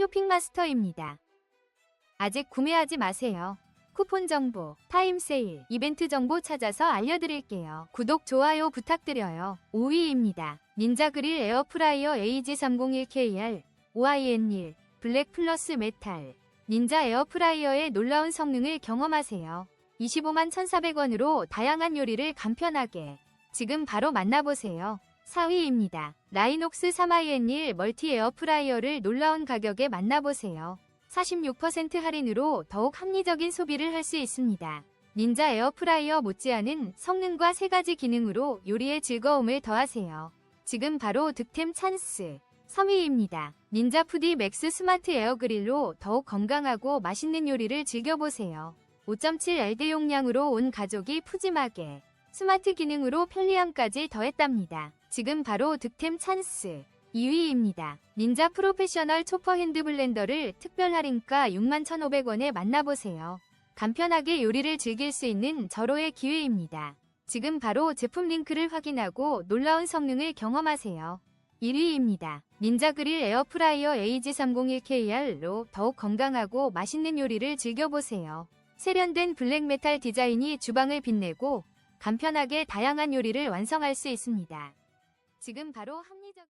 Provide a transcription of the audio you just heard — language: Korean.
쇼핑마스터입니다. 아직 구매하지 마세요. 쿠폰 정보, 타임 세일, 이벤트 정보 찾아서 알려드릴게요. 구독, 좋아요 부탁드려요. 5위입니다. 닌자 그릴 에어프라이어 AG301KR OIN1 블랙 플러스 메탈 닌자 에어프라이어의 놀라운 성능을 경험하세요. 25만 1,400원으로 다양한 요리를 간편하게 지금 바로 만나보세요. 4위입니다. 라이녹스 3IN1 멀티 에어프라이어를 놀라운 가격에 만나보세요. 46% 할인으로 더욱 합리적인 소비를 할 수 있습니다. 닌자 에어프라이어 못지않은 성능과 세 가지 기능으로 요리의 즐거움을 더하세요. 지금 바로 득템 찬스. 3위입니다. 닌자 푸디 맥스 스마트 에어그릴로 더욱 건강하고 맛있는 요리를 즐겨보세요. 5.7LD 용량으로 온 가족이 푸짐하게 스마트 기능으로 편리함까지 더했답니다. 지금 바로 득템 찬스. 2위입니다. 닌자 프로페셔널 초퍼 핸드 블렌더를 특별 할인가 61,500원에 만나보세요. 간편하게 요리를 즐길 수 있는 절호의 기회입니다. 지금 바로 제품 링크를 확인하고 놀라운 성능을 경험하세요. 1위입니다. 닌자 그릴 에어프라이어 AG301KR로 더욱 건강하고 맛있는 요리를 즐겨보세요. 세련된 블랙메탈 디자인이 주방을 빛내고 간편하게 다양한 요리를 완성할 수 있습니다. 지금 바로 합리적